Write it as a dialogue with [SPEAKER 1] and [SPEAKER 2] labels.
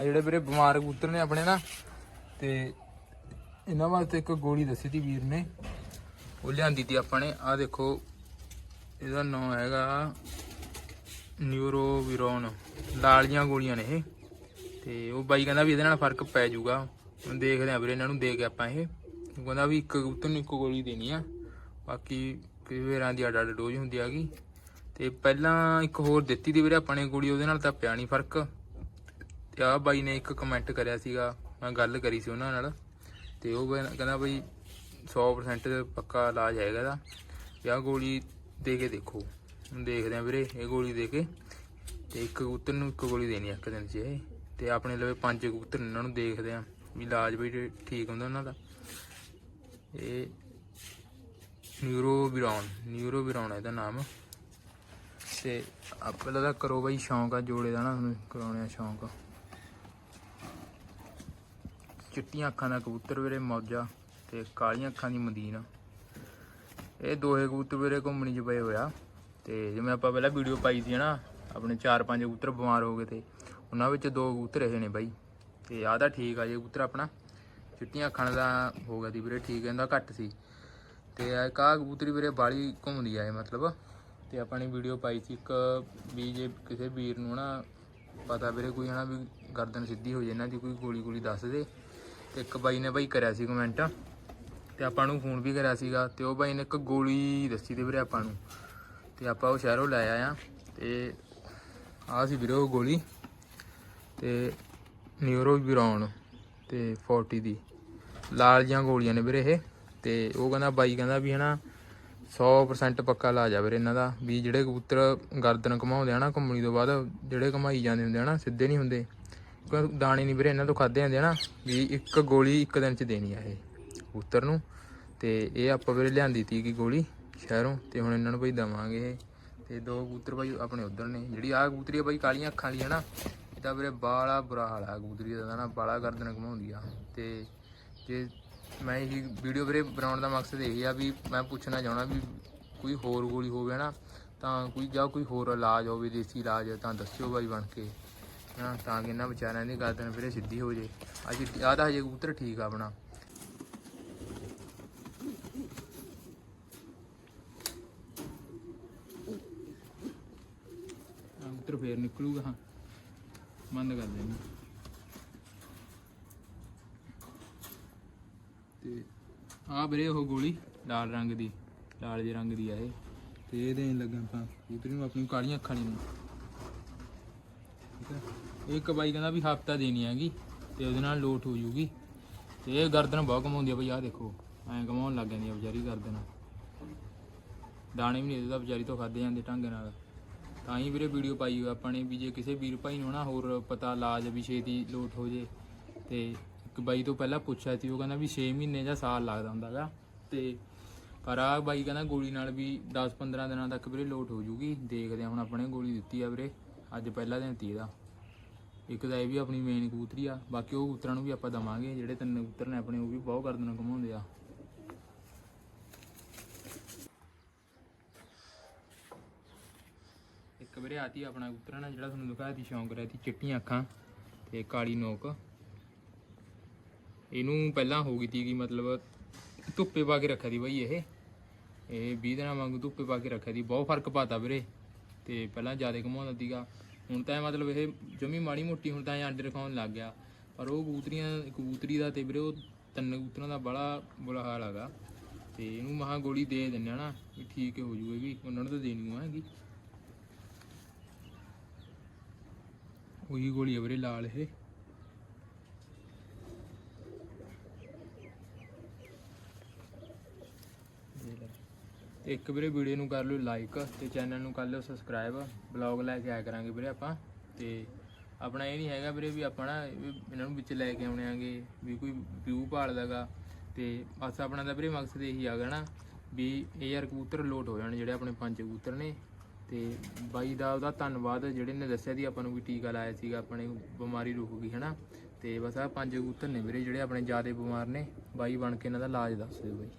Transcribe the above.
[SPEAKER 1] ਆ ਜਿਹੜੇ ਵੀਰੇ ਬਿਮਾਰ ਕਬੂਤਰ ਨੇ ਆਪਣੇ ਨਾ, ਤੇ ਇਹਨਾਂ ਵਾਸਤੇ ਇੱਕ ਗੋਲੀ ਦੱਸੀ ਤੀ ਵੀਰ ਨੇ। ਉਹ ਲਿਆਂਦੀ ਤੀ ਆਪਾਂ ਨੇ। ਆ ਦੇਖੋ, ਇਹਦਾ ਨਾਮ ਹੈਗਾ ਨਿਊਰੋਵਿਰੋਨ। ਲਾਲੀਆਂ ਗੋਲੀਆਂ ਨੇ ਇਹ। ਤੇ ਉਹ ਬਾਈ ਕਹਿੰਦਾ ਵੀ ਇਹਦੇ ਨਾਲ ਫ਼ਰਕ ਪੈ ਜਾਊਗਾ। ਹੁਣ ਦੇਖਦੇ ਆ ਵੀਰੇ ਇਹਨਾਂ ਨੂੰ ਦੇ ਕੇ ਆਪਾਂ ਇਹ। ਉਹ ਕਹਿੰਦਾ ਵੀ ਇੱਕ ਕਬੂਤਰ ਨੂੰ ਇੱਕ ਗੋਲੀ ਦੇਣੀ ਆ। ਬਾਕੀ ਕਈ ਵਾਰਾਂ ਦੀ ਅੱਡ ਅੱਡ ਡੋਜ਼ ਹੁੰਦੀ ਹੈਗੀ। ਤੇ ਪਹਿਲਾਂ ਇੱਕ ਹੋਰ ਦਿੱਤੀ ਦੀ ਵੀਰੇ, ਆਪਾਂ ਨੇ ਗੋਲੀ, ਉਹਦੇ ਨਾਲ ਤਾਂ ਪਿਆ ਨਹੀਂ ਫ਼ਰਕ। ਤੇ ਆ ਬਾਈ ਨੇ ਇੱਕ ਕਮੈਂਟ ਕਰਿਆ ਸੀਗਾ ਮੈਂ ਗੱਲ ਕਰੀ ਸੀ ਉਹਨਾਂ ਨਾਲ ਤੇ ਉਹ ਕਹਿ- ਕਹਿੰਦਾ ਬਈ 100% ਪੱਕਾ ਇਲਾਜ ਹੈਗਾ ਇਹਦਾ ਵੀ ਗੋਲੀ ਦੇ ਕੇ ਦੇਖੋ। ਦੇਖਦੇ ਆ ਵੀਰੇ ਇਹ ਗੋਲੀ ਦੇ ਕੇ ਤੇ ਇੱਕ ਕਬੂਤਰ ਨੂੰ ਇੱਕ ਗੋਲੀ ਦੇਣੀ ਆ ਇੱਕ ਦਿਨ 'ਚ ਇਹ ਤੇ ਆਪਣੇ ਲਵੇ ਪੰਜ ਕਬੂਤਰ ਨੇ, ਇਹਨਾਂ ਨੂੰ ਦੇਖਦੇ ਆ ਵੀ ਇਲਾਜ ਵੀ ਠੀਕ ਹੁੰਦਾ ਉਹਨਾਂ ਦਾ। ਇਹ ਨਿਊਰੋਬਿਰੌਨ ਨਿਊਰੋਬਿਰੌਨ ਹੈ ਇਹਦਾ ਨਾਮ। ਤੇ ਆ ਪਹਿਲਾਂ ਤਾਂ ਕਰੋ ਬਾਈ ਸ਼ੌਂਕ ਆ ਜੋੜੇ ਦਾ ਨਾ ਤੁਹਾਨੂੰ ਕਰਾਉਣੇ ਆ ਸ਼ੌਂਕ। ਚਿੱਟੀਆਂ ਅੱਖਾਂ ਦਾ ਕਬੂਤਰ ਵੀਰੇ, ਮੌਜਾ ਤੇ ਕਾਲੀਆਂ ਅੱਖਾਂ ਦੀ ਮਦੀਨ ਇਹ ਦੋਹੇ ਕਬੂਤਰ ਵੀਰੇ ਘੁੰਮਣੀ ਚ ਪਏ ਹੋਇਆ। ਤੇ ਜਿਵੇਂ ਆਪਾਂ ਪਹਿਲਾਂ ਵੀਡੀਓ ਪਾਈ ਸੀ ਨਾ ਆਪਣੇ 4-5 ਕਬੂਤਰ ਬਿਮਾਰ ਹੋ ਗਏ ਤੇ ਉਹਨਾਂ ਵਿੱਚ ਦੋ ਕਬੂਤਰ ਇਹ ਨੇ ਬਾਈ। ਤੇ ਆਹ ਤਾਂ ਠੀਕ ਆ ਜੇ ਕਬੂਤਰ ਆਪਣਾ। ਚਿੱਟੀਆਂ ਅੱਖਾਂ ਦਾ ਹੋ ਗਿਆ ਦੀ ਵੀਰੇ, ਠੀਕ ਇਹਦਾ ਘੱਟ ਸੀ। ਤੇ ਇਹ ਕਾ ਕਬੂਤਰੀ ਵੀਰੇ ਬਾਲੀ ਘੁੰਮਦੀ ਆ ਇਹ ਮਤਲਬ। ਤੇ ਆਪਾਂ ਨੇ ਵੀਡੀਓ ਪਾਈ ਸੀ ਇੱਕ ਵੀ ਜੇ ਕਿਸੇ ਵੀਰ ਨੂੰ ਨਾ ਪਤਾ ਵੀਰੇ ਕੋਈ ਹਨਾ ਵੀ ਗਰਦਨ ਸਿੱਧੀ ਹੋ ਜੇ, ਇਹਨਾਂ ਦੀ ਕੋਈ ਗੋਲੀ ਗੋਲੀ ਦੱਸ ਦੇ। ਇੱਕ ਬਾਈ ਨੇ ਬਾਈ ਕਰਿਆ ਸੀ ਕਮੈਂਟ ਤੇ ਆਪਾਂ ਨੂੰ ਫੋਨ ਵੀ ਕਰਿਆ ਸੀਗਾ ਤੇ ਉਹ ਬਾਈ ਨੇ ਇੱਕ ਗੋਲੀ ਦੱਸੀ ਤੇ ਵੀਰੇ ਆਪਾਂ ਨੂੰ। ਤੇ ਆਪਾਂ ਉਹ ਸ਼ਹਿਰੋਂ ਲੈ ਆਏ ਆ ਤੇ ਆਹ ਸੀ ਵੀਰੇ ਉਹ ਗੋਲੀ ਤੇ ਨਿਊਰੋਬਿਰੌਨ ਤੇ 40 ਦੀ। ਲਾਲ ਜੀਆਂ ਗੋਲੀਆਂ ਨੇ ਵੀਰੇ ਇਹ ਤੇ ਉਹ ਕਹਿੰਦਾ ਬਾਈ ਕਹਿੰਦਾ ਵੀ ਹਨਾ 100% ਪੱਕਾ ਲਾ ਜਾ ਵੀਰੇ ਇਹਨਾਂ ਦਾ ਵੀ ਜਿਹੜੇ ਕਬੂਤਰ ਗਰਦਨ ਘਮਾਉਂਦੇ ਆ ਨਾ ਘੁੰਮਣੀ ਤੋਂ ਬਾਅਦ, ਜਿਹੜੇ ਘਮਾਈ ਜਾਂਦੇ ਹੁੰਦੇ ਆ ਨਾ ਸਿੱਧੇ ਨਹੀਂ ਹੁੰਦੇ। ਦਾਣੇ ਨਹੀਂ ਵੀਰੇ, ਇਹਨਾਂ ਤੋਂ ਖਾਦੇ ਜਾਂਦੇ ਆ ਨਾ, ਵੀ ਇੱਕ ਗੋਲੀ ਇੱਕ ਦਿਨ ਚ ਦੇਣੀ ਆ ਇਹ ਕਬੂਤਰ ਨੂੰ। ਤੇ ਇਹ ਆਪਾਂ ਵੀਰੇ ਲਿਆਂਦੀ ਤੀ ਕਿ ਗੋਲੀ ਸ਼ਹਿਰੋਂ, ਤੇ ਹੁਣ ਇਹਨਾਂ ਨੂੰ ਭਾਈ ਦਵਾਂਗੇ ਇਹ। ਤੇ ਦੋ ਕਬੂਤਰ ਭਾਈ ਆਪਣੇ ਉਧਰ ਨੇ। ਜਿਹੜੀ ਆਹ ਕਬੂਤਰੀ ਆ ਭਾਈ ਕਾਲੀਆਂ ਅੱਖਾਂ ਵਾਲੀ ਹੈ ਨਾ ਇਹ ਤਾਂ ਵੀਰੇ ਬਾਲਾ ਬੁਰਾ ਹਾਲ ਆ ਕਬੂਤਰੀ ਦਾ ਨਾ, ਬਾਲਾ ਗਰਦਨ ਘਮਾਉਂਦੀ ਆ। ਤੇ ਜੇ ਮੈਂ ਇਹ ਵੀਡੀਓ ਵੀਰੇ ਬਣਾਉਣ ਦਾ ਮਕਸਦ ਇਹ ਆ ਵੀ ਮੈਂ ਪੁੱਛਣਾ ਚਾਹਣਾ ਵੀ ਕੋਈ ਹੋਰ ਗੋਲੀ ਹੋਵੇ ਨਾ, ਤਾਂ ਕੋਈ ਜਾਂ ਕੋਈ ਹੋਰ ਇਲਾਜ ਹੋਵੇ, ਦੇਸੀ ਇਲਾਜ, ਤਾਂ ਦੱਸਿਓ ਬਾਈ ਬਣ ਕੇ। ਹਾਂ ਤਾਂ ਕਿ ਇਹਨਾਂ ਵਿਚਾਰਿਆਂ ਦੀ ਗਰਦਨ ਵੀਰੇ ਸਿੱਧੀ ਹੋ ਜੇ। ਅੱਜ ਆਹ ਤਾਂ ਹਜੇ ਕਬੂਤਰ ਠੀਕ ਆ ਆਪਣਾ। ਆਹ ਕਬੂਤਰ ਫੇਰ ਨਿਕਲੂਗਾ, ਹਾਂ। ਬੰਦ ਕਰ ਦੇਣੀ ਤੇ ਆਹ ਵੀਰੇ ਉਹ ਗੋਲੀ, ਲਾਲ ਰੰਗ ਦੀ, ਲਾਲ ਜੇ ਰੰਗ ਦੀ ਆ ਇਹ। ਤੇ ਇਹ ਦੇਣ ਲੱਗਾ ਆਪਾਂ ਕਬੂਤਰੀ ਨੂੰ ਆਪਣੀ ਕਾਲੀਆਂ ਅੱਖਾਂ ਵਾਲੀ ਠੀਕ ਹੈ ਇੱਕ ਬਾਈ ਕਹਿੰਦਾ ਵੀ ਹਫਤਾ ਦੇਣੀ ਹੈਗੀ ਤੇ ਉਹਦੇ ਨਾਲ ਲੋਟ ਹੋ ਜੂਗੀ। ਤੇ ਇਹ ਗਰਦਨ ਬਹੁਤ ਕਮਾਉਂਦੀ ਆ ਬਈ, ਆਹ ਦੇਖੋ, ਐਂ ਕਮਾਉਣ ਲੱਗ ਜਾਂਦੀ ਆ ਵਿਚਾਰੀ ਗਰਦਨ। ਦਾਣੇ ਵੀ ਨਹੀਂ ਇਹਦਾ ਵਿਚਾਰੀ ਤੋਂ ਖਾਦੇ ਜਾਂਦੇ ਢੰਗ ਨਾਲ। ਤਾਂ ਹੀ ਵੀਰੇ ਵੀਡੀਓ ਪਾਈ ਹੋਈ ਆਪਾਂ ਨੇ ਵੀ ਜੇ ਕਿਸੇ ਵੀਰ ਭਾਈ ਨੂੰ ਨਾ ਹੋਰ ਪਤਾ ਇਲਾਜ ਵੀ ਛੇਤੀ ਲੋਟ ਹੋ ਜੇ। ਤੇ ਇੱਕ ਬਾਈ ਤੋਂ ਪਹਿਲਾਂ ਪੁੱਛਿਆ ਸੀ, ਉਹ ਕਹਿੰਦਾ ਵੀ 6 ਮਹੀਨੇ ਜਾਂ ਸਾਲ ਲੱਗਦਾ ਹੁੰਦਾਗਾ ਤੇ ਪਰ ਆ ਬਾਈ ਕਹਿੰਦਾ ਗੋਲੀ ਨਾਲ ਵੀ 10-15 ਦਿਨਾਂ ਤੱਕ ਵੀਰੇ ਲੋਟ ਹੋ ਜੂਗੀ। ਦੇਖਦੇ ਆ ਹੁਣ ਆਪਣੇ ਗੋਲੀ ਦਿੱਤੀ ਆ ਵੀਰੇ। ਅੱਜ ਪਹਿਲਾ ਦਿਨ ਤੀ ਦਾ ਇੱਕ ਤਾਂ ਇਹ ਵੀ ਆਪਣੀ ਮੇਨ ਕਬੂਤਰੀ ਆ, ਬਾਕੀ ਉਹ ਕਬੂਤਰਾਂ ਨੂੰ ਵੀ ਆਪਾਂ ਦਵਾਂਗੇ, ਜਿਹੜੇ ਤਿੰਨ ਕਬੂਤਰ ਨੇ ਆਪਣੇ, ਉਹ ਵੀ ਬਹੁਤ ਗਰਦਨ ਘਮਾਉਂਦੇ ਆ। ਇੱਕ ਵੀਰੇ ਆਤੀ ਆਪਣਾ ਕਬੂਤਰ ਨਾ, ਜਿਹੜਾ ਤੁਹਾਨੂੰ ਦਿਖਾਇਆ ਸੀ ਸ਼ੌਂਕ ਰਿਹਾ ਸੀ ਚਿੱਟੀਆਂ ਅੱਖਾਂ ਤੇ ਕਾਲੀ ਨੋਕ। ਇਹਨੂੰ ਪਹਿਲਾਂ ਹੋ ਗਈ ਸੀਗੀ ਮਤਲਬ ਧੁੱਪੇ ਪਾ ਕੇ ਰੱਖਿਆ ਦੀ ਬਈ ਇਹ। ਇਹ 20 ਦਿਨਾਂ ਵਾਂਗੂ ਧੁੱਪੇ ਪਾ ਕੇ ਰੱਖਿਆ ਦੀ ਬਹੁਤ ਫ਼ਰਕ ਪਾਤਾ ਵੀਰੇ। ਤੇ ਪਹਿਲਾਂ ਜ਼ਿਆਦਾ ਘਮਾਉਂਦਾ ਸੀਗਾ ਹੁਣ ਤਾਂ ਇਹ ਮਤਲਬ ਇਹ ਜਮੀ ਮਾੜੀ ਮੋਟੀ ਹੁਣ ਤਾਂ ਇਹ ਅੰਡੇ ਰਖਾਉਣ ਲੱਗ ਗਿਆ। ਪਰ ਉਹ ਕਬੂਤਰੀਆਂ, ਕਬੂਤਰੀ ਦਾ ਤੇ ਵੀਰੇ ਉਹ ਤਿੰਨ ਕਬੂਤਰਾਂ ਦਾ ਬੜਾ ਬੁਰਾ ਹਾਲ ਹੈਗਾ। ਤੇ ਇਹਨੂੰ ਮਹਾ ਗੋਲੀ ਦੇ ਦਿੰਨੇ ਆ ਨਾ, ਵੀ ਠੀਕ ਹੋ ਜੂਗੀ ਵੀ, ਉਹਨਾਂ ਨੂੰ ਤਾਂ ਦੇਣੀ ਓ ਹੈਗੀ। ਉਹੀ ਗੋਲੀ ਆ ਵੀਰੇ ਲਾਲ ਇਹ। ਤੇ ਇੱਕ ਵੀਰੇ ਵੀਡੀਓ ਨੂੰ ਕਰ ਲਿਓ ਲਾਈਕ ਤੇ ਚੈਨਲ ਨੂੰ ਕਰ ਲਿਓ ਸਬਸਕ੍ਰਾਈਬ ਬਲੌਗ ਲੈ ਕੇ ਆਇਆ ਕਰਾਂਗੇ ਵੀਰੇ ਆਪਾਂ। ਤੇ ਆਪਣਾ ਇਹ ਨਹੀਂ ਹੈਗਾ ਵੀਰੇ ਵੀ ਆਪਾਂ ਨਾ ਇਹਨਾਂ ਨੂੰ ਵਿੱਚ ਲੈ ਕੇ ਆਉਣੇ ਆਂਗੇ, ਵੀ ਕੋਈ ਵਿਊ ਭਾਲਦਾਗਾ। ਤੇ ਬਸ ਆਪਣਾ ਤਾਂ ਵੀਰੇ ਮਕਸਦ ਇਹੀ ਆਗਾ ਨਾ ਵੀ ਇਹ ਯਾਰ ਕਬੂਤਰ ਲੋਟ ਹੋ ਜਾਣ ਜਿਹੜੇ ਆਪਣੇ ਪੰਜ ਕਬੂਤਰ ਨੇ। ਤੇ ਬਾਈ ਦਾ ਉਹਦਾ ਧੰਨਵਾਦ, ਜਿਹੜੇ ਨੇ ਦੱਸਿਆ ਸੀ ਆਪਾਂ ਨੂੰ ਵੀ ਟੀਕਾ ਲਾਇਆ ਸੀਗਾ, ਆਪਣੇ ਬਿਮਾਰੀ ਰੁਕ ਗਈ, ਹਨਾ। ਤੇ ਬਸ ਆ ਪੰਜ ਕਬੂਤਰ ਨੇ ਵੀਰੇ ਜਿਹੜੇ ਆਪਣੇ ਜ਼ਿਆਦਾ ਬਿਮਾਰ ਨੇ। ਬਾਈ ਬਣ ਕੇ ਇਹਨਾਂ ਦਾ ਇਲਾਜ ਦੱਸ ਦਿਓ ਬਾਈ।